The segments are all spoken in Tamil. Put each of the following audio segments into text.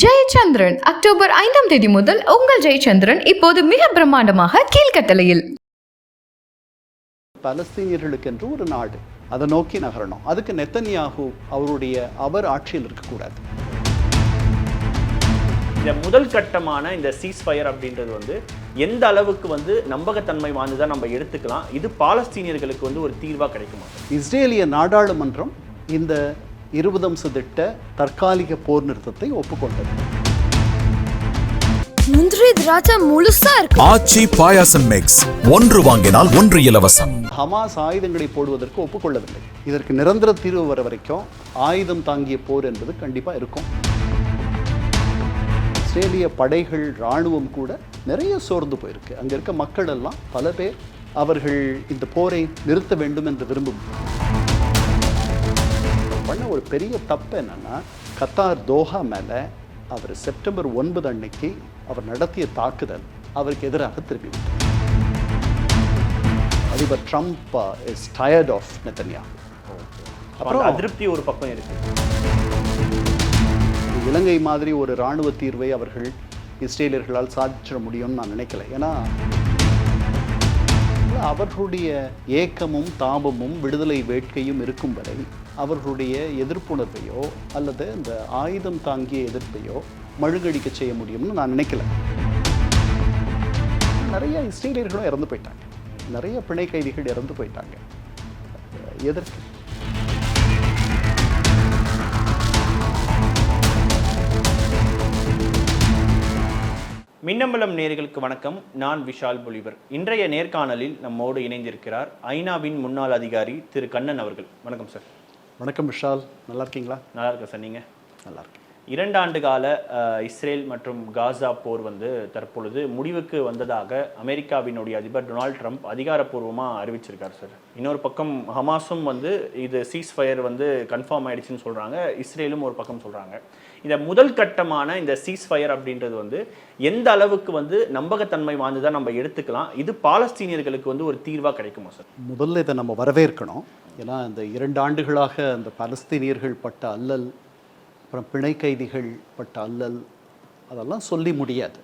ஜெயச்சந்திரன் அக்டோபர் ஐந்தாம் தேதி முதல் உங்கள் ஜெயச்சந்திரன் இப்போது மிக பிரம்மாண்டமாக கீழ்கட்டளையில். பலஸ்தீனியர்களுக்கென்று ஒரு நாடு அதை நோக்கி நகரணும். அதுக்கு நெத்தன்யாகு அவருடைய அவர் ஆட்சியில் இருக்கக்கூடாது. இந்த முதல் கட்டமான இந்த சீஸ்ஃபயர் அப்படின்றது வந்து எந்த அளவுக்கு வந்து நம்பகத்தன்மை வாய்ந்ததா நம்ம எடுத்துக்கலாம். இது பாலஸ்தீனியர்களுக்கு வந்து ஒரு தீர்வா கிடைக்குமா? இஸ்ரேலிய நாடாளுமன்றம் இந்த இருபது அம்ச திட்ட தற்காலிக போர் நிறுத்தத்தை ஒப்புக்கொண்டது. முந்திரி திராட்சை முழுசா இருக்கு. ஆச்சி பாயாசம் மிக்ஸ் ஒன்று வாங்கினால் ஒன்று இலவசம். ஹமாஸ் ஆயுதங்களை போடுவதற்கு ஒப்புக்கொள்ளவில்லை. இதற்கு நிரந்தர தீர்வு வர வரைக்கும் ஆயுதம் தாங்கிய போர் என்பது கண்டிப்பாக இருக்கும். இஸ்ரேலிய படைகள் இராணுவம் கூட நிறைய சோர்ந்து போயிருக்கு. அங்கே இருக்க மக்கள் எல்லாம் பல பேர் அவர்கள் இந்த போரை நிறுத்த வேண்டும் என்று விரும்பும். பண்ண ஒரு பெரிய தப்பு என்னன்னா கத்தார் தோஹா மேலே அவர் செப்டம்பர் ஒன்பது அன்னைக்கு அவர் நடத்திய தாக்குதல் அவருக்கு எதிராக விட்டார் அதிபர் Trump is tired of Netanyahu அப்புறம் அதிருப்தி ஒரு பக்கம் இருக்கு. இலங்கை மாதிரி ஒரு இராணுவ தீர்வை அவர்கள் இஸ்ரேலியர்களால் சாதிச்சிட முடியும்னு நான் நினைக்கல. ஏன்னா அவர்களுடைய ஏக்கமும் தாபமும் விடுதலை வேட்கையும் இருக்கும் வரை அவர்களுடைய எதிர்ப்புணர்வையோ அல்லது இந்த ஆயுதம் தாங்கிய எதிர்ப்பையோ மழுங்கடிக்க செய்ய முடியும்னு நான் நினைக்கல. நிறைய இஸ்ரேலியர்களும் இறந்து போயிட்டாங்க. நிறைய பிணை கைதிகள் இறந்து போயிட்டாங்க. எதற்கு? மின்னம்பலம் நேயர்களுக்கு வணக்கம். நான் விஷால் பொலிவர். இன்றைய நேர்காணலில் நம்மோடு இணைந்திருக்கிறார் ஐநாவின் முன்னாள் அதிகாரி திரு கண்ணன் அவர்கள். வணக்கம் சார். வணக்கம் விஷால். நல்லா இருக்கீங்களா? நல்லா இருக்கேன் சார். நீங்க? நல்லா இருக்கேன். இரண்டு ஆண்டு கால இஸ்ரேல் மற்றும் காசா போர் வந்து தற்பொழுது முடிவுக்கு வந்ததாக அமெரிக்காவினுடைய அதிபர் டொனால்ட் ட்ரம்ப் அதிகாரப்பூர்வமாக அறிவிச்சிருக்கார் சார். இன்னொரு பக்கம் ஹமாஸும் வந்து இது சீஸ் ஃபயர் வந்து கன்ஃபார்ம் ஆயிடுச்சுன்னு சொல்கிறாங்க இஸ்ரேலும் ஒரு பக்கம் சொல்கிறாங்க இந்த முதல் கட்டமான இந்த சீஸ் ஃபயர் அப்படின்றது வந்து எந்த அளவுக்கு வந்து நம்பகத்தன்மை வாய்ந்ததாக நம்ம எடுத்துக்கலாம்? இது பாலஸ்தீனியர்களுக்கு வந்து ஒரு தீர்வாக கிடைக்குமா சார்? முதல்ல இதை நம்ம வரவேற்கணும். ஏன்னா இந்த இரண்டு ஆண்டுகளாக அந்த பலஸ்தீனியர்கள் பட்ட அல்லல் அப்புறம் பிணை கைதிகள் பட்ட அல்லல் அதெல்லாம் சொல்லி முடியாது.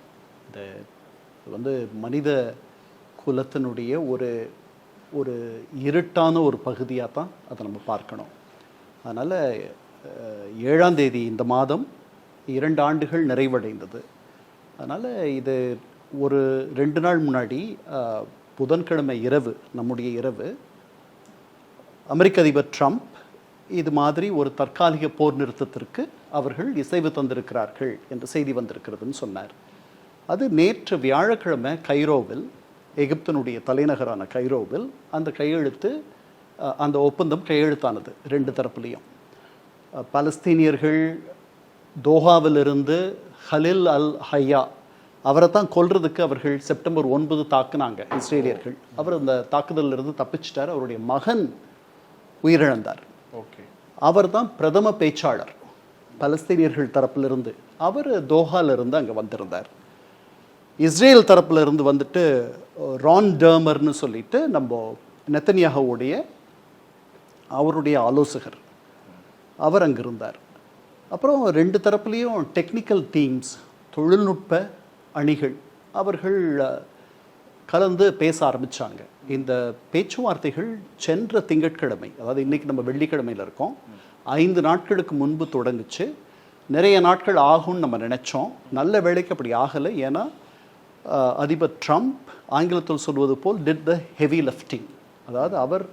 இந்த வந்து மனித குலத்தினுடைய ஒரு ஒரு இருட்டான ஒரு பகுதியாக தான் அதை நம்ம பார்க்கணும். அதனால் ஏழாம் தேதி இந்த மாதம் இரண்டு ஆண்டுகள் நிறைவடைந்தது. அதனால் இது ஒரு ரெண்டு நாள் முன்னாடி புதன்கிழமை இரவு நம்முடைய இரவு அமெரிக்க அதிபர் ட்ரம்ப் இது மாதிரி ஒரு தற்காலிக போர் நிறுத்தத்திற்கு அவர்கள் இசைவு தந்திருக்கிறார்கள் என்று செய்தி வந்திருக்கிறதுன்னு சொன்னார். அது நேற்று வியாழக்கிழமை கைரோவில் எகிப்தனுடைய தலைநகரான கைரோவில் அந்த கையெழுத்து அந்த ஒப்பந்தம் கையெழுத்தானது ரெண்டு தரப்புலையும். பலஸ்தீனியர்கள் தோஹாவிலிருந்து ஹலில் அல் ஹையா அவரை தான் கொல்றதுக்கு அவர்கள் செப்டம்பர் ஒன்பது தாக்குனாங்க இஸ்ரேலியர்கள். அவர் அந்த தாக்குதலில் இருந்து தப்பிச்சிட்டார். அவருடைய மகன் உயிரிழந்தார். ஓகே. அவர் தான் பிரதம பேச்சாளர் பலஸ்தீனியர்கள் தரப்பிலிருந்து. அவர் தோஹால இருந்து அங்கே வந்திருந்தார். இஸ்ரேல் தரப்புல இருந்து வந்துட்டு ரான் டர்மர்னு சொல்லிட்டு நம்ம நெத்தன்யாகவுடைய அவருடைய ஆலோசகர். அவர் அங்கே இருந்தார் அப்புறம் ரெண்டு தரப்புலேயும் டெக்னிக்கல் டீம்ஸ் தொழில்நுட்ப அணிகள் அவர்கள் கலந்து பேச ஆரம்பித்தாங்க இந்த பேச்சுவார்த்தைகள் சென்ற திங்கட்கிழமை அதாவது இன்னைக்கு நம்ம வெள்ளிக்கிழமையில் இருக்கோம். ஐந்து நாட்களுக்கு முன்பு தொடங்குச்சு. நிறைய நாட்கள் ஆகும்னு நம்ம நினச்சோம். நல்ல வேலைக்கு அப்படி ஆகலை. ஏன்னா அதிபர் ட்ரம்ப் ஆங்கிலத்தில் சொல்வது போல் டிட் த ஹெவி லெஃப்டிங் அதாவது அவர்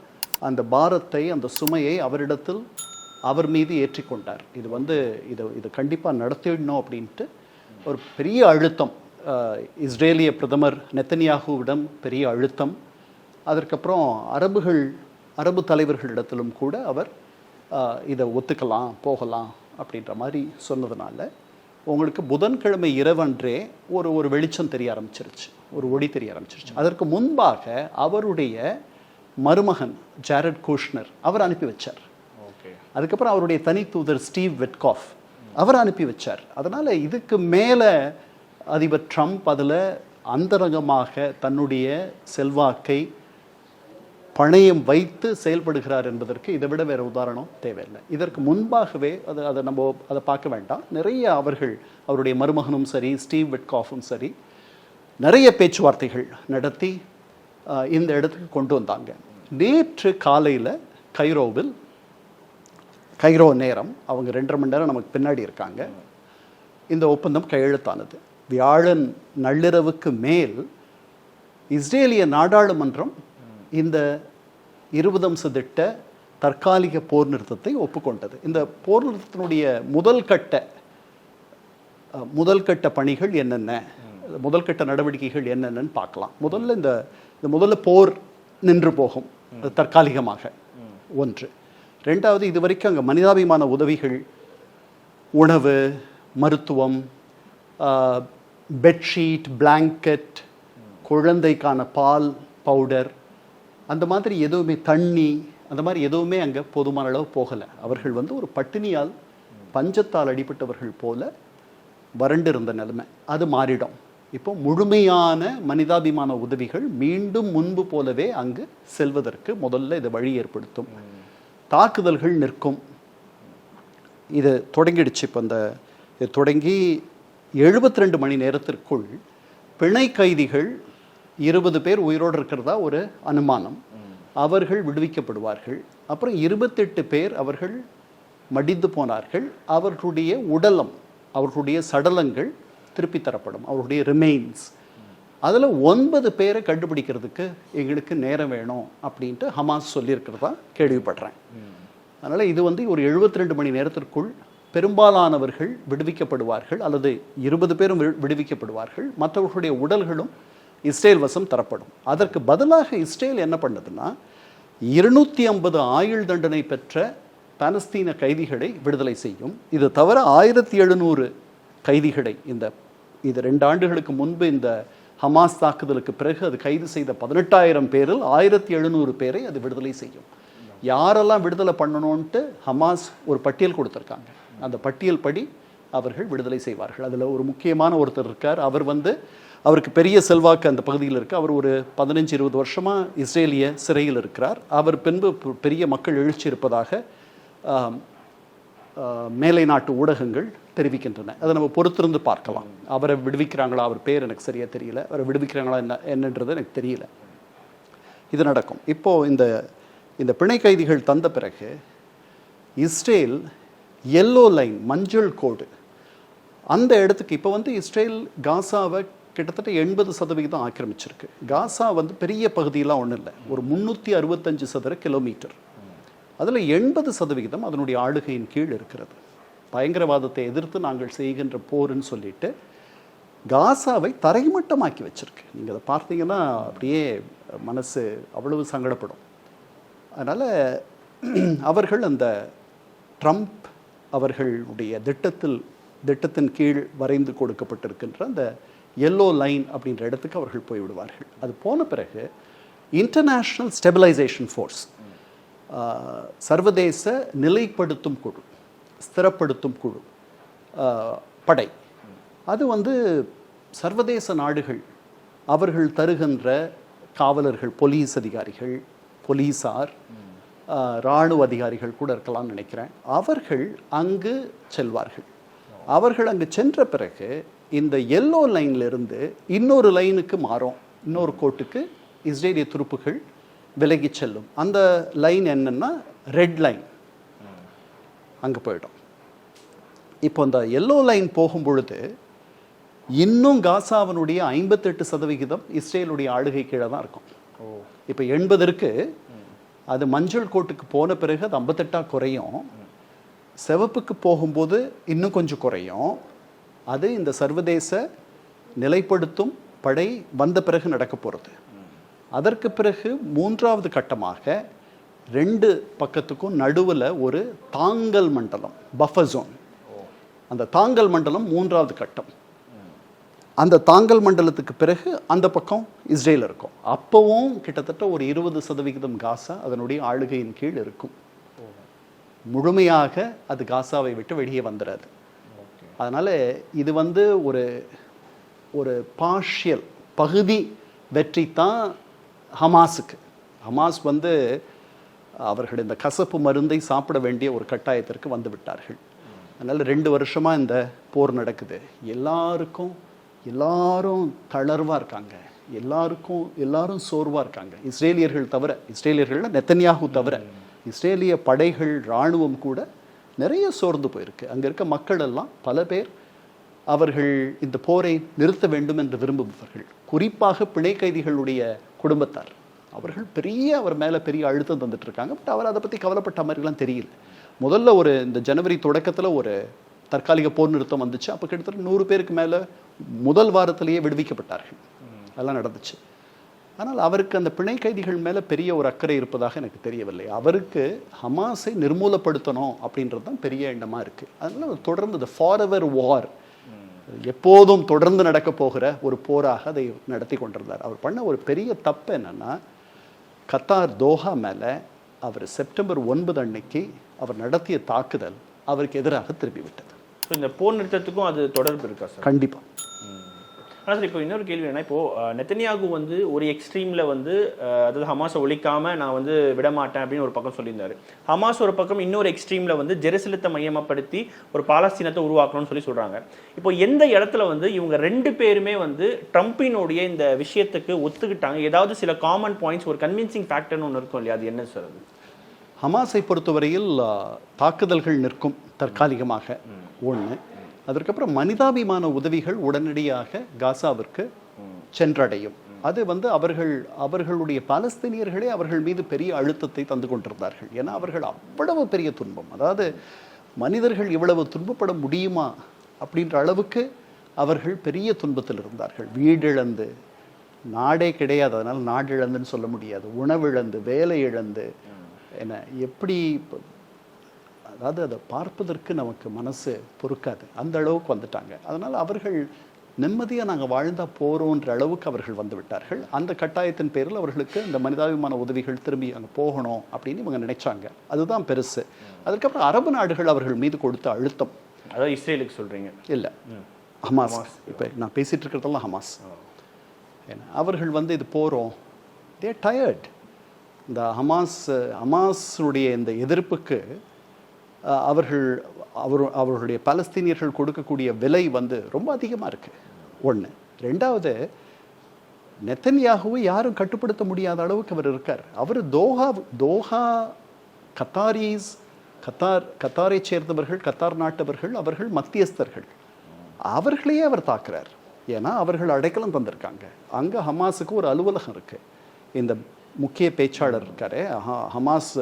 அந்த பாரத்தை அந்த சுமையை அவரிடத்தில் அவர் மீது ஏற்றிக்கொண்டார். இது வந்து இது இது கண்டிப்பாக நடத்திடணும் அப்படின்ட்டு ஒரு பெரிய அழுத்தம். இஸ்ரேலிய பிரதமர் நெத்தனியாகுவிடம் பெரிய அழுத்தம். அதற்கப்புறம் அரபுகள் அரபு தலைவர்களிடத்திலும் கூட அவர் இதை ஒத்துக்கலாம் போகலாம் அப்படின்ற மாதிரி சொன்னதுனால உங்களுக்கு புதன்கிழமை இரவன்றே ஒரு ஒரு வெளிச்சம் தெரிய ஆரம்பிச்சிருச்சு. ஒரு ஒளி தெரிய ஆரம்பிச்சிருச்சு. அதற்கு முன்பாக அவருடைய மருமகன் ஜாரட் கூஷ்னர் அவர் அனுப்பி வச்சார். அதுக்கப்புறம் அவருடைய தனி தூதர் ஸ்டீவ் வெட்காஃப். அவர் அனுப்பி வச்சார். அதனால் இதுக்கு மேலே அதிபர் ட்ரம்ப் அதில் அந்தரங்கமாக தன்னுடைய செல்வாக்கை பணையம் வைத்து செயல்படுகிறார் என்பதற்கு இதை விட வேறு உதாரணம் தேவையில்லை. இதற்கு முன்பாகவே அது அதை நம்ம அதை பார்க்க வேண்டாம். நிறைய அவர்கள் அவருடைய மருமகனும் சரி ஸ்டீவ் வெட்காஃபும் சரி நிறைய பேச்சுவார்த்தைகள் நடத்தி இந்த இடத்துக்கு கொண்டு வந்தாங்க. நேற்று காலையில் கைரோவில் கைரோ நேரம். அவங்க ரெண்டரை மணி நேரம் நமக்கு பின்னாடி இருக்காங்க. இந்த ஒப்பந்தம் கையெழுத்தானது. வியாழன் நள்ளிரவுக்கு மேல் இஸ்ரேலிய நாடாளுமன்றம் இந்த இருபது அம்ச திட்ட தற்காலிக போர் நிறுத்தத்தை ஒப்புக்கொண்டது. இந்த போர் நிறுத்தத்தினுடைய முதல் கட்ட முதல் கட்ட பணிகள் என்னென்ன? முதல் கட்ட நடவடிக்கைகள் என்னென்னன்னு பார்க்கலாம். முதல்ல இந்த இந்த முதல்ல போர் நின்று போகும். தற்காலிகமாக ஒன்று. ரெண்டாவது இது வரைக்கும் அங்கே மனிதாபிமான உதவிகள் உணவு மருத்துவம் பெட்ஷீட் பிளாங்கெட் குழந்தைக்கான பால் பவுடர் அந்த மாதிரி எதுவுமே தண்ணி அந்த மாதிரி எதுவுமே அங்கே போதுமான அளவு போகலை. அவர்கள் வந்து ஒரு பட்டினியால் பஞ்சத்தால் அடிபட்டவர்கள் போல வறண்டு இருந்த நிலைமை. அது மாறிடும். இப்போ முழுமையான மனிதாபிமான உதவிகள் மீண்டும் முன்பு போலவே அங்கு செல்வதற்கு முதல்ல இது வழி ஏற்படுத்தும். தாக்குதல்கள் நிற்கும். இது தொடங்கிடுச்சு இப்போ அந்த இது தொடங்கி 72 ரெண்டு மணி நேரத்திற்குள் பிணை கைதிகள் இருபது பேர் உயிரோடு இருக்கிறதா ஒரு அனுமானம். அவர்கள் விடுவிக்கப்படுவார்கள். அப்புறம் இருபத்தெட்டு பேர் அவர்கள் மடிந்து போனார்கள். அவர்களுடைய உடலம் அவர்களுடைய சடலங்கள் திருப்பி தரப்படும். அவர்களுடைய ரிமைன்ஸ் அதில் ஒன்பது பேரை கண்டுபிடிக்கிறதுக்கு எங்களுக்கு நேரம் வேணும் அப்படின்ட்டு ஹமாஸ் சொல்லியிருக்கிறதா கேள்விப்படுறேன். அதனால் இது வந்து ஒரு 72 ரெண்டு மணி நேரத்திற்குள் பெரும்பாலானவர்கள் விடுவிக்கப்படுவார்கள் அல்லது இருபது பேரும் விடுவிக்கப்படுவார்கள். மற்றவர்களுடைய உடல்களும் இஸ்ரேல் வசம் தரப்படும். அதற்கு பதிலாக இஸ்ரேல் என்ன பண்ணுதுன்னா இருநூற்றி ஐம்பது ஆயுள் தண்டனை பெற்ற பாலஸ்தீன கைதிகளை விடுதலை செய்யும். இது தவிர ஆயிரத்தி எழுநூறு கைதிகளை இந்த இது ரெண்டு ஆண்டுகளுக்கு முன்பு இந்த ஹமாஸ் தாக்குதலுக்கு பிறகு அது கைது செய்த பதினெட்டாயிரம் பேரில் ஆயிரத்தி எழுநூறு பேரை அது விடுதலை செய்யும். யாரெல்லாம் விடுதலை பண்ணணும்ன்ட்டு ஹமாஸ் ஒரு பட்டியல் கொடுத்துருக்காங்க. அந்த பட்டியல் படி அவர்கள் விடுதலை செய்வார்கள். அதில் ஒரு முக்கியமான ஒருத்தர் இருக்கார். அவர் வந்து அவருக்கு பெரிய செல்வாக்கு அந்த பகுதியில் இருக்குது அவர் ஒரு பதினஞ்சு இருபது வருஷமாக இஸ்ரேலிய சிறையில் இருக்கிறார். அவர் பின்பு பெரிய மக்கள் எழுச்சி இருப்பதாக மேலை நாட்டு ஊடகங்கள் தெரிவிக்கின்றன. அதை நம்ம பொறுத்திருந்து பார்க்கலாம். அவரை விடுவிக்கிறாங்களா? அவர் பேர் எனக்கு சரியாக தெரியல. அவரை விடுவிக்கிறாங்களா என்ன என்னன்றது எனக்கு தெரியல. இது நடக்கும். இப்போது இந்த இந்த பிணை கைதிகள் தந்த பிறகு இஸ்ரேல் எல்லோ லைன் மஞ்சள் கோடு அந்த இடத்துக்கு இப்போ வந்து இஸ்ரேல் காசாவை கிட்டத்தட்ட எண்பது சதவிகிதம் ஆக்கிரமிச்சிருக்கு. காசா வந்து பெரிய பகுதியெலாம் ஒன்றும் இல்லை. ஒரு முந்நூற்றி அறுபத்தஞ்சு சதுர கிலோமீட்டர் அதில் எண்பது சதவிகிதம் அதனுடைய ஆளுகையின் கீழ் இருக்கிறது. பயங்கரவாதத்தை எதிர்த்து நாங்கள் செய்கின்ற போருன்னு சொல்லிட்டு காசாவை தரைமட்டமாக்கி வச்சிருக்கு. நீங்கள் அதை பார்த்தீங்கன்னா அப்படியே மனசு அவ்வளவு சங்கடப்படும். அதனால் அவர்கள் அந்த ட்ரம்ப் அவர்களுடைய திட்டத்தில் திட்டத்தின் கீழ் வரைந்து கொடுக்கப்பட்டிருக்கின்ற அந்த எல்லோ லைன் அப்படின்ற இடத்துக்கு அவர்கள் போய்விடுவார்கள். அது போன பிறகு இன்டர்நேஷ்னல் ஸ்டெபிலைசேஷன் ஃபோர்ஸ் சர்வதேச நிலைப்படுத்தும் குழு ஸ்திரப்படுத்தும் குழு படை. அது வந்து சர்வதேச நாடுகள் அவர்கள் தருகின்ற காவலர்கள் போலீஸ் அதிகாரிகள் போலீஸார் இராணுவ அதிகாரிகள் கூட இருக்கலாம்னு நினைக்கிறேன். அவர்கள் அங்கு செல்வார்கள். அவர்கள் அங்கு சென்ற பிறகு இந்த எல்லோ லைன்லேருந்து இன்னொரு லைனுக்கு மாறும். இன்னொரு கோட்டுக்கு இஸ்ரேலிய துருப்புகள் விலகிச் செல்லும். அந்த லைன் என்னன்னா ரெட் லைன் அங்கே போயிடும். இப்போ அந்த எல்லோ லைன் போகும் பொழுது இன்னும் காசாவினுடைய ஐம்பத்தெட்டு சதவிகிதம் இஸ்ரேலுடைய ஆளுகை கீழே தான் இருக்கும். இப்போ எண்பது இருக்கு. அது மஞ்சள் கோட்டுக்கு போன பிறகு அது ஐம்பத்தெட்டா குறையும். சிவப்புக்கு போகும்போது இன்னும் கொஞ்சம் குறையும். அது இந்த சர்வதேச நிலைப்படுத்தும் படை வந்த பிறகு நடக்க போகிறது அதற்கு பிறகு மூன்றாவது கட்டமாக ரெண்டு பக்கத்துக்கும் நடுவில் ஒரு தாங்கல் மண்டலம் பஃபர் ஜோன் அந்த தாங்கல் மண்டலம் மூன்றாவது கட்டம். அந்த தாங்கல் மண்டலத்துக்கு பிறகு அந்த பக்கம் இஸ்ரேல் இருக்கும். அப்போவும் கிட்டத்தட்ட ஒரு இருபது சதவிகிதம் காசா அதனுடைய ஆளுகையின் கீழ் இருக்கும். முழுமையாக அது காசாவை விட்டு வெளியே வந்துடாது அதனால் இது வந்து ஒரு ஒரு பார்ஷியல் பகுதி வெற்றி தான் ஹமாஸுக்கு. ஹமாஸ் வந்து அவர்கள் இந்த கசப்பு மருந்தை சாப்பிட வேண்டிய ஒரு கட்டாயத்திற்கு வந்து விட்டார்கள். அதனால் ரெண்டு வருஷமாக இந்த போர் நடக்குது. எல்லாருக்கும் எல்லாரும் தளர்வாக இருக்காங்க. எல்லாருக்கும் எல்லாரும் சோர்வாக இருக்காங்க. இஸ்ரேலியர்கள் தவிர இஸ்ரேலியர்கள் நெத்தன்யாகு தவிர இஸ்ரேலிய படைகள் இராணுவம் கூட நிறைய சோர்ந்து போயிருக்கு. அங்கே இருக்க மக்கள் எல்லாம் பல பேர் அவர்கள் இந்த போரை நிறுத்த வேண்டும் என்று விரும்புபவர்கள். குறிப்பாக பிணை கைதிகளுடைய குடும்பத்தார். அவர்கள் பெரிய அவர் மேலே பெரிய அழுத்தம் தந்துட்டு இருக்காங்க பட் அவர் அதை பற்றி கவலைப்பட்ட மாதிரிலாம் தெரியல. முதல்ல ஒரு இந்த ஜனவரி தொடக்கத்தில் ஒரு தற்காலிக போர் நிறுத்தம் வந்துச்சு. அப்போ கிட்டத்தட்ட நூறு பேருக்கு மேலே முதல் வாரத்திலேயே விடுவிக்கப்பட்டார்கள். அதெல்லாம் நடந்துச்சு. ஆனால் அவருக்கு அந்த பிணை கைதிகள் மேலே பெரிய ஒரு அக்கறை இருப்பதாக எனக்கு தெரியவில்லை. அவருக்கு ஹமாஸை நிர்மூலப்படுத்தணும் அப்படின்றது தான் பெரிய எண்ணமாக இருக்குது அதனால தொடர்ந்து இந்த ஃபார் எவர் வார் எப்போதும் தொடர்ந்து நடக்க போகிற ஒரு போராக அதை நடத்தி கொண்டிருந்தார். அவர் பண்ண ஒரு பெரிய தப்பு என்னன்னா கத்தார் தோஹா மேலே அவர் செப்டம்பர் ஒன்பது அன்னைக்கு அவர் நடத்திய தாக்குதல் அவருக்கு எதிராக திருப்பி விட்டது. ஸோ இந்த போர் நிறுத்தத்துக்கும் அது தொடர்பு இருக்கா சார்? கண்டிப்பா. ஆனால் சார் இப்போ இன்னொரு கேள்வி என்ன இப்போ அஹ், நெத்தனியாகு வந்து ஒரு எக்ஸ்ட்ரீமில் வந்து அதாவது ஹமாஸை ஒழிக்காம நான் வந்து விட மாட்டேன் அப்படின்னு ஒரு பக்கம் சொல்லியிருந்தாரு. ஹமாஸ் ஒரு பக்கம் இன்னொரு எக்ஸ்ட்ரீமில் வந்து ஜெருசலத்தை மையமாப்படுத்தி ஒரு பாலஸ்தீனத்தை உருவாக்கணும்னு சொல்லி சொல்றாங்க. இப்போ எந்த இடத்துல வந்து இவங்க ரெண்டு பேருமே வந்து ட்ரம்பினுடைய இந்த விஷயத்துக்கு ஒத்துக்கிட்டாங்க? ஏதாவது சில காமன் பாயிண்ட்ஸ் ஒரு கன்வின்சிங் ஃபேக்டர்னு ஒன்று இருக்கும் இல்லையா? அது என்ன சார் அது? ஹமாஸை பொறுத்தவரையில் தாக்குதல்கள் நிற்கும் தற்காலிகமாக. ஒன்று அதற்கப்புறம் மனிதாபிமான உதவிகள் உடனடியாக காசாவிற்கு சென்றடையும். அது வந்து அவர்கள் அவர்களுடைய பாலஸ்தீனியர்களே அவர்கள் மீது பெரிய அழுத்தத்தை தந்து கொண்டிருந்தார்கள். ஏன்னா அவர்கள் அவ்வளவு பெரிய துன்பம். அதாவது மனிதர்கள் இவ்வளவு துன்பப்பட முடியுமா அப்படின்ற அளவுக்கு அவர்கள் பெரிய துன்பத்தில் இருந்தார்கள். வீடிழந்து நாடே கிடையாது. அதனால் நாடு இழந்துன்னு சொல்ல முடியாது. உணவு இழந்து வேலை இழந்து என்ன எப்படி அதாவது அதை பார்ப்பதற்கு நமக்கு மனசு பொறுக்காது. அந்த அளவுக்கு வந்துட்டாங்க. அதனால் அவர்கள் நிம்மதியாக நாங்கள் வாழ்ந்தா போகிறோன்ற அளவுக்கு அவர்கள் வந்து விட்டார்கள். அந்த கட்டாயத்தின் பேரில் அவர்களுக்கு இந்த மனிதாபிமான உதவிகள் திரும்பி அங்கே போகணும் அப்படின்னு இவங்க நினைச்சாங்க. அதுதான் பெருசு. அதுக்கப்புறம் அரபு நாடுகள் அவர்கள் மீது கொடுத்த அழுத்தம். அதாவது இஸ்ரேலுக்கு சொல்றீங்க. இல்லை. ஹமாஸ். இப்போ நான் பேசிட்டு இருக்கிறதெல்லாம் ஹமாஸ். ஏன்னா அவர்கள் வந்து இது போகிறோம் தே டயர்ட் இந்த ஹமாஸ் ஹமாஸுடைய இந்த எதிர்ப்புக்கு அவர்கள் அவர் அவர்களுடைய பலஸ்தீனியர்கள் கொடுக்கக்கூடிய விலை வந்து ரொம்ப அதிகமாக இருக்குது ஒன்று ரெண்டாவது நெத்தன்யாகவும் யாரும் கட்டுப்படுத்த முடியாத அளவுக்கு அவர் இருக்கார். அவர் தோஹா தோஹா கத்தாரீஸ் கத்தார் கத்தாரை சேர்ந்தவர்கள் கத்தார் நாட்டவர்கள் அவர்கள் மத்தியஸ்தர்கள். அவர்களையே அவர் தாக்குறார். ஏன்னா அவர்கள் அடைக்கலம் தந்திருக்காங்க. அங்கே ஹமாஸுக்கு ஒரு அலுவலகம் இருக்கு. இந்த முக்கிய பேச்சாளர் இருக்காரு. ஹமாஸ்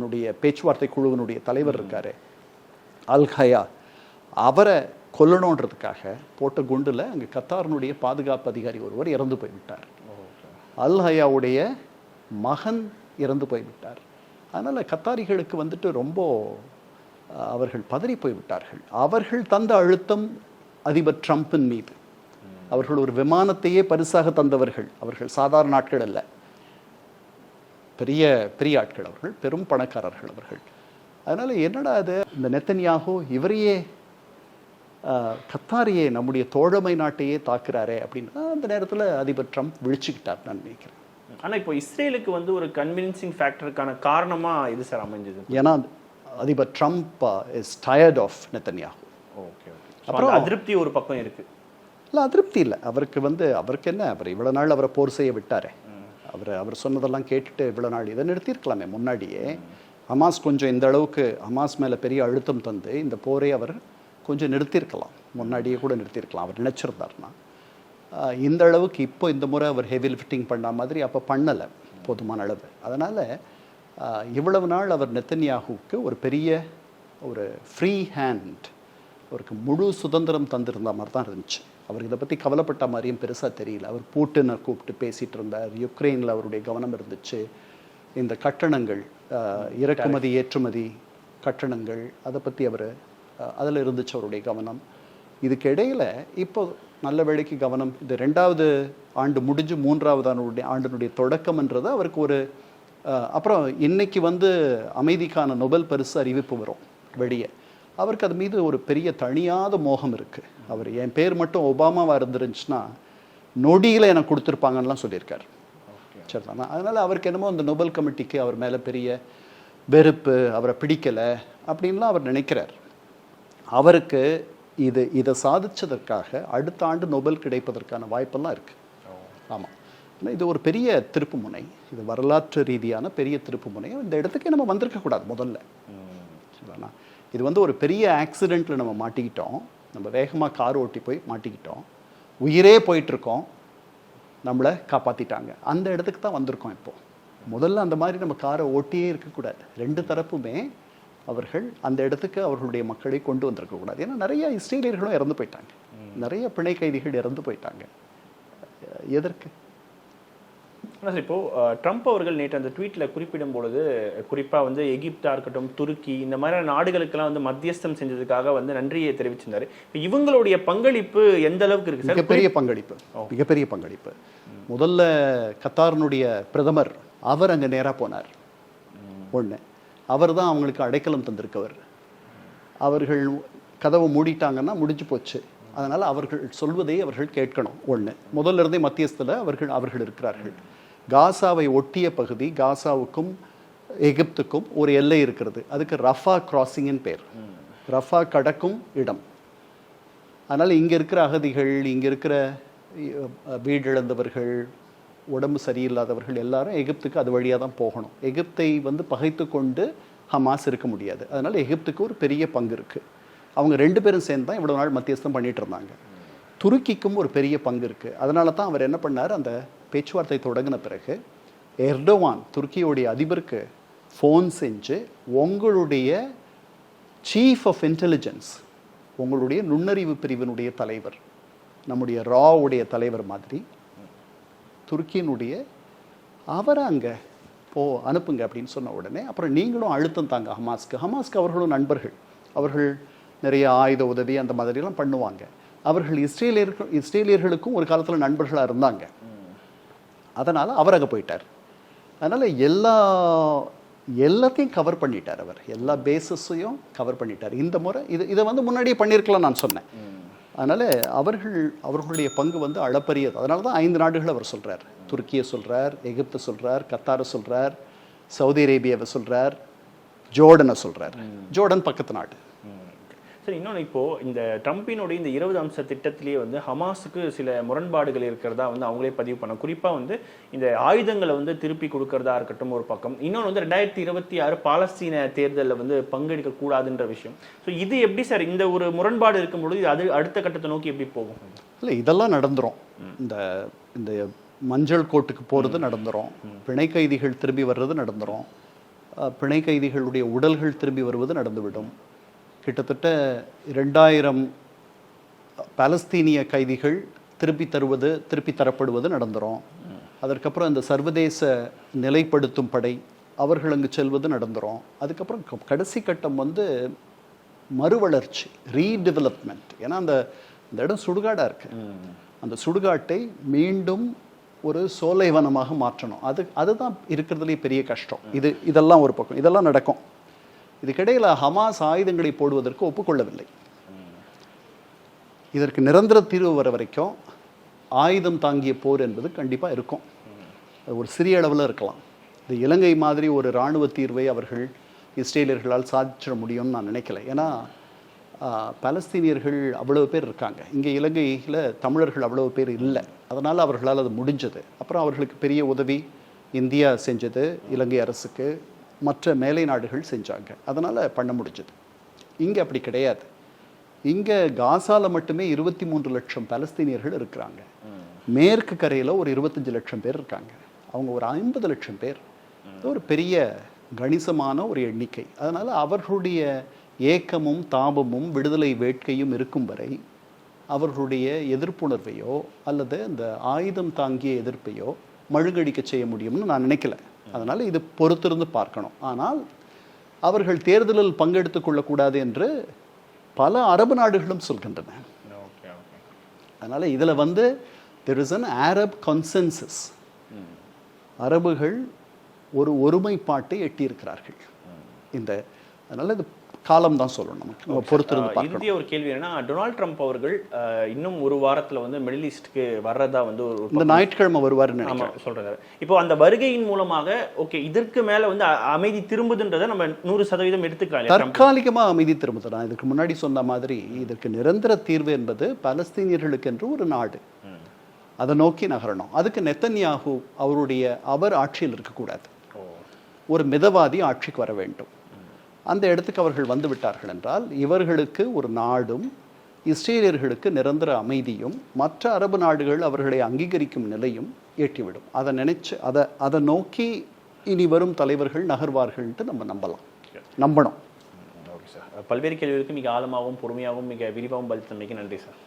னுடைய பேச்சுவார்த்தை குழுவினுடைய தலைவர் இருக்காரு. அல் ஹயா. அவரை கொல்லணுன்றதுக்காக போட்ட குண்டுல அங்கே கத்தாரினுடைய பாதுகாப்பு அதிகாரி ஒருவர் இறந்து போய்விட்டார். அல் ஹயாவுடைய மகன் இறந்து போய்விட்டார். அதனால் கத்தாரிகளுக்கு வந்துட்டு ரொம்ப அவர்கள் பதறி போய்விட்டார்கள். அவர்கள் தந்த அழுத்தம் அதிபர் ட்ரம்பின் மீது. அவர்கள் ஒரு விமானத்தையே பரிசாக தந்தவர்கள். அவர்கள் சாதாரண ஆட்கள் அல்ல. பெரிய பெரிய ஆட்கள் அவர்கள் பெரும் பணக்காரர்கள் அவர்கள். அதனால என்னடா அது இந்த நெத்தன்யாகு இவரையே கத்தாரியே நம்முடைய தோழமை நாட்டையே தாக்குறாரே அப்படின்னு. அந்த நேரத்தில் அதிபர் ட்ரம்ப் விழிச்சுக்கிட்டார் நான் நினைக்கிறேன். ஆனா இப்போ இஸ்ரேலுக்கு வந்து ஒரு கன்வின்சிங் ஃபேக்டருக்கான காரணமா இது சார் அமைஞ்சது? ஏன்னா அதிபர் Trump is tired of Netanyahu. Okay okay. அப்புறம் அதிருப்தி ஒரு பக்கம் இருக்கு. இல்லை அதிருப்தி இல்லை. அவருக்கு வந்து அவருக்கு என்ன? அவர் இவ்வளோ நாள் அவரை போர் செய்ய விட்டாரே. அவர் அவர் சொன்னதெல்லாம் கேட்டுட்டு இவ்வளோ நாள் இதை நிறுத்தியிருக்கலாமே முன்னாடியே. ஹமாஸ் கொஞ்சம் இந்த அளவுக்கு ஹமாஸ் மேலே பெரிய அழுத்தம் தந்து இந்த போரை அவர் கொஞ்சம் நிறுத்தியிருக்கலாம். முன்னாடியே கூட நிறுத்தியிருக்கலாம். அவர் நினச்சிருந்தாருன்னா. இந்த அளவுக்கு இப்போ இந்த முறை அவர் ஹெவி லிஃப்டிங் பண்ண மாதிரி அப்போ பண்ணலை. போதுமான அளவு. அதனால் இவ்வளவு நாள் அவர் நெத்தன்யாகுவுக்கு ஒரு பெரிய ஒரு ஃப்ரீ ஹேண்ட் அவருக்கு முழு சுதந்திரம் தந்திருந்த மாதிரி தான் இருந்துச்சு. அவர் இதை பற்றி கவலைப்பட்ட மாதிரியும் பெருசாக தெரியல. அவர் பூட்டினை கூப்பிட்டு பேசிகிட்டு இருந்தார். யுக்ரைனில் அவருடைய கவனம் இருந்துச்சு. இந்த கட்டணங்கள் இறக்குமதி ஏற்றுமதி கட்டணங்கள் அதை பற்றி அவர் அதில் இருந்துச்சு அவருடைய கவனம். இதுக்கு இடையில இப்போ நல்ல வேளைக்கு கவனம். இது ரெண்டாவது ஆண்டு முடிஞ்சு மூன்றாவது ஆண்டுடைய ஆண்டினுடைய தொடக்கம்ன்றது அவருக்கு ஒரு அப்புறம் இன்னைக்கு வந்து அமைதிக்கான நொபல் பரிசு அறிவிப்பு வரும் வெளியே. அவருக்கு அது மீது ஒரு பெரிய தணியாத மோகம் இருக்கு. அவர் என் பேர் மட்டும் ஒபாமாவா இருந்துருந்துச்சுன்னா நொடியில் எனக்கு கொடுத்துருப்பாங்கன்னுலாம் சொல்லியிருக்காரு. சரிதானா? அதனால் அவருக்கு என்னமோ அந்த நொபல் கமிட்டிக்கு அவர் மேலே பெரிய வெறுப்பு அவரை பிடிக்கலை அப்படின்லாம் அவர் நினைக்கிறார். அவருக்கு இது இதை சாதிச்சதற்காக அடுத்த ஆண்டு நொபல் கிடைப்பதற்கான வாய்ப்பெல்லாம் இருக்குது ஆமாம் ஏன்னா இது ஒரு பெரிய திருப்புமுனை இது வரலாற்று ரீதியான பெரிய திருப்புமுனை இந்த இடத்துக்கே நம்ம வந்திருக்கக்கூடாது முதல்ல. இது வந்து ஒரு பெரிய ஆக்சிடெண்ட்டில் நம்ம மாட்டிக்கிட்டோம். நம்ம வேகமாக கார் ஓட்டி போய் மாட்டிக்கிட்டோம். உயிரே போயிட்டுருக்கோம். நம்மளை காப்பாற்றிட்டாங்க அந்த இடத்துக்கு தான் வந்திருக்கோம் இப்போ. முதல்ல அந்த மாதிரி நம்ம காரை ஓட்டியே இருக்கக்கூடாது. ரெண்டு தரப்புமே அவர்கள் அந்த இடத்துக்கு அவர்களுடைய மக்களை கொண்டு வந்திருக்கக்கூடாது. ஏன்னா நிறைய இஸ்ரேலியர்களும் இறந்து போயிட்டாங்க. நிறைய பிணை கைதிகள் இறந்து போயிட்டாங்க. எதற்கு? ஆனால் இப்போ ட்ரம்ப் அவர்கள் நேற்று அந்த ட்வீட்ல குறிப்பிடும் பொழுது குறிப்பா வந்து எகிப்தா இருக்கட்டும் துருக்கி இந்த மாதிரியான நாடுகளுக்கெல்லாம் வந்து மத்தியஸ்தம் செஞ்சதுக்காக வந்து நன்றியை தெரிவிச்சிருந்தாரு. இப்போ இவங்களுடைய பங்களிப்பு எந்த அளவுக்கு இருக்கு சார் மிகப்பெரிய பங்களிப்பு. மிகப்பெரிய பங்களிப்பு. முதல்ல கத்தாரினுடைய பிரதமர் அவர் அங்கே நேராக போனார். ஒன்று அவர் தான் அவங்களுக்கு அடைக்கலம் தந்திருக்கவர். அவர்கள் கதவை மூடிட்டாங்கன்னா முடிஞ்சு போச்சு. அதனால் அவர்கள் சொல்வதை அவர்கள் கேட்கணும். ஒன்று முதல்ல இருந்தே மத்தியஸ்தில் அவர்கள் அவர்கள் இருக்கிறார்கள். காசாவை ஒட்டிய பகுதி காசாவுக்கும் எகிப்துக்கும் ஒரு எல்லை இருக்கிறது. அதுக்கு ரஃபா கிராசிங்கின் பேர். ரஃபா கடக்கும் இடம். அதனால் இங்கே இருக்கிற அகதிகள் இங்கே இருக்கிற வீடிழந்தவர்கள் உடம்பு சரியில்லாதவர்கள் எல்லாரும் எகிப்துக்கு அது வழியாக தான் போகணும். எகிப்தை வந்து பகைத்து கொண்டு ஹமாஸ் இருக்க முடியாது. அதனால் எகிப்துக்கு ஒரு பெரிய பங்கு இருக்குது அவங்க ரெண்டு பேரும் சேர்ந்து தான் இவ்வளோ நாள் மத்தியஸ்தம் பண்ணிகிட்டு இருந்தாங்க. துருக்கிக்கும் ஒரு பெரிய பங்கு இருக்குது அதனால தான் அவர் என்ன பண்ணார்? அந்த பேச்சுவார்த்தை தொடங்கின பிறகு எர்டோவான் துருக்கியோடைய அதிபருக்கு ஃபோன் செஞ்சு உங்களுடைய சீஃப் ஆஃப் இன்டெலிஜென்ஸ் உங்களுடைய நுண்ணறிவு பிரிவினுடைய தலைவர் நம்முடைய ராவுடைய தலைவர் மாதிரி துருக்கியினுடைய அவரை அங்கே போ அனுப்புங்க அப்படின்னு சொன்ன உடனே அப்புறம் நீங்களும் அழுத்தம் தாங்க ஹமாஸ்க்கு. ஹமாஸ்க்கு அவர்களும் நண்பர்கள். அவர்கள் நிறைய ஆயுத உதவி அந்த மாதிரிலாம் பண்ணுவாங்க. அவர்கள் இஸ்ரேலியர்கள் இஸ்ரேலியர்களுக்கும் ஒரு காலத்தில் நண்பர்களாக இருந்தாங்க. அதனால் அவர் அங்கே போயிட்டார். அதனால் எல்லா எல்லாத்தையும் கவர் பண்ணிட்டார் அவர். எல்லா பேசஸையும் கவர் பண்ணிட்டார். இந்த முறை இது இதை வந்து முன்னாடியே பண்ணியிருக்கலாம் நான் சொன்னேன். அதனால் அவர்கள் அவர்களுடைய பங்கு வந்து அளப்பரியது. அதனால தான் ஐந்து நாடுகள் அவர் சொல்கிறார் துருக்கியை சொல்கிறார் எகிப்தை சொல்கிறார் கத்தாரை சொல்கிறார் சவுதி அரேபியாவை சொல்கிறார் ஜோர்டனை சொல்கிறார் ஜோர்டன் பக்கத்து நாடு. சார் இன்னொன்று இப்போ இந்த ட்ரம்பினுடைய இந்த இருபது அம்ச திட்டத்திலேயே வந்து ஹமாஸுக்கு சில முரண்பாடுகள் இருக்கிறதா வந்து அவங்களே பதிவு பண்ண குறிப்பா வந்து இந்த ஆயுதங்களை வந்து திருப்பி கொடுக்கறதா இருக்கட்டும் ஒரு பக்கம். இன்னொன்று வந்து ரெண்டாயிரத்தி இருபத்தி ஆறு பாலஸ்தீன தேர்தலில் வந்து பங்கெடுக்க கூடாதுன்ற விஷயம். ஸோ இது எப்படி சார் இந்த ஒரு முரண்பாடு இருக்கும் பொழுது இது அது அடுத்த கட்டத்தை நோக்கி எப்படி போகும்? இல்லை இதெல்லாம் நடந்துரும். இந்த இந்த மஞ்சள் கோட்டுக்கு போகிறது நடந்துரும். பிணை கைதிகள் திரும்பி வர்றது நடந்துரும். அஹ், பிணை கைதிகளுடைய உடல்கள் திரும்பி வருவது நடந்துவிடும். கிட்டத்தட்ட ரெண்டாயிரம் பாலஸ்தீனிய கைதிகள் திருப்பி தருவது திருப்பி தரப்படுவது நடந்துடும் அதற்கப்புறம் இந்த சர்வதேச நிலைப்படுத்தும் படை அவர்கள் அங்கு செல்வது நடந்துடும் அதுக்கப்புறம் க- கடைசி கட்டம் வந்து மறுவளர்ச்சி ரீடெவலப்மெண்ட் ஏன்னா அந்த இந்த இடம் சுடுகாடாக இருக்கு. அந்த சுடுகாட்டை மீண்டும் ஒரு சோலைவனமாக மாற்றணும். அது அதுதான் இருக்கிறதுலே பெரிய கஷ்டம். இது இதெல்லாம் ஒரு பக்கம். இதெல்லாம் நடக்கும். இதுக்கிடையில் ஹமாஸ் ஆயுதங்களை போடுவதற்கு ஒப்புக்கொள்ளவில்லை. இதற்கு நிரந்தர தீர்வு வர வரைக்கும் ஆயுதம் தாங்கிய போர் என்பது கண்டிப்பாக இருக்கும். அது ஒரு சிறிய அளவில் இருக்கலாம். இது இலங்கை மாதிரி ஒரு இராணுவ தீர்வை அவர்கள் இஸ்ரேலியர்களால் சாதிச்சிட முடியும்னு நான் நினைக்கல. ஏன்னா பலஸ்தீனியர்கள் அவ்வளோ பேர் இருக்காங்க. இங்கே இலங்கையில் தமிழர்கள் அவ்வளோ பேர் இல்லை. அதனால் அவர்களால் அது முடிஞ்சது. அப்புறம் அவர்களுக்கு பெரிய உதவி இந்தியா செஞ்சது இலங்கை அரசுக்கு மற்ற மேலை நாடுகள் செஞ்சாங்க. அதனால் பண்ண முடிஞ்சது. இங்கே அப்படி கிடையாது. இங்கே காசால மட்டுமே இருபத்தி மூன்று லட்சம் பலஸ்தீனியர்கள் இருக்கிறாங்க. மேற்கு கரையில் ஒரு இருபத்தஞ்சு லட்சம் பேர் இருக்காங்க. அவங்க ஒரு ஐம்பது லட்சம் பேர். இது ஒரு பெரிய கணிசமான ஒரு எண்ணிக்கை. அதனால் அவர்களுடைய ஏக்கமும் தாபமும் விடுதலை வேட்கையும் இருக்கும் வரை அவர்களுடைய எதிர்ப்புணர்வையோ அல்லது அந்த ஆயுதம் தாங்கிய எதிர்ப்பையோ மழுங்கடிக்க செய்ய முடியும்னு நான் நினைக்கல. அதனால் இது பொறுத்திருந்து பார்க்கணும். ஆனால் அவர்கள் தேர்தலில் பங்கெடுத்துக் கொள்ளக்கூடாது என்று பல அரபு நாடுகளும் சொல்கின்றன. அதனால் இதில் வந்து there is an Arab consensus. அரபுகள் ஒரு ஒருமைப்பாட்டை எட்டியிருக்கிறார்கள். இந்த அதனால் இது காலம் தான் சொல்லணும் நமக்கு. நம்ம பொறுத்திருந்து பார்க்கணும். இறுதியா ஒரு கேள்வி என்னன்னா டொனால்ட் ட்ரம்ப் அவர்கள் இன்னும் ஒரு வாரத்துல வந்து மிடில் ஈஸ்ட்க்கு வர்றதா வந்து ஒரு இந்த ஞாயிற்றுக்கிழமை வருவாருன்னு ஆமா நினைக்கிறேன். சொல்றாரு. இப்போ அந்த வருகையின் மூலமாக ஓகே இதற்கு மேல வந்து அமைதி திரும்புதுன்றதை நம்ம நூறு சதவீதம் எடுத்துக்கலாம் இல்லையா? ட்ரம்ப். தற்காலிகமா அமைதி திரும்புது நான் இதுக்கு முன்னாடி சொன்ன மாதிரி இதற்கு நிரந்தர தீர்வு என்பது பலஸ்தீனியர்களுக்கு என்று ஒரு நாடு. அதை நோக்கி நகரணும். அதுக்கு நெத்தன்யாகு அவருடைய அவர் ஆட்சியில் இருக்கக்கூடாது. ஒரு மிதவாதி ஆட்சிக்கு வர வேண்டும். அந்த இடத்துக்கு அவர்கள் வந்து விட்டார்கள் என்றால் இவர்களுக்கு ஒரு நாடும் இஸ்ரேலியர்களுக்கு நிரந்தர அமைதியும் மற்ற அரபு நாடுகள் அவர்களை அங்கீகரிக்கும் நிலையும் எட்டிவிடும் அதை நினைச்சு அதை அதை நோக்கி இனி வரும் தலைவர்கள் நகர்வார்கள்ட்டு நம்ம நம்பலாம். நம்பணும். Okay sir. பல்வேறு கேள்விகளுக்கு மிக ஆழமாகவும் பொறுமையாகவும் மிக விரிவாகவும் பதில் நன்றி சார்.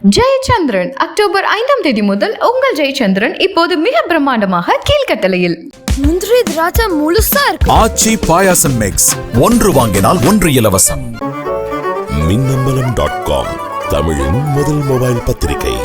ஜெயச்சந்திரன் அக்டோபர் ஐந்தாம் தேதி முதல் உங்கள் ஜெயச்சந்திரன் இப்போது மிக பிரம்மாண்டமாக கீழ்கட்டளையில். முந்திரி திராட்சை முழுசா இருக்கு. ஆச்சி பாயாசம் மிக்ஸ் ஒன்று வாங்கினால் ஒன்று இலவசம். மின்னம்பலம் டாட் காம் தமிழின் முதல் மொபைல் பத்திரிகை.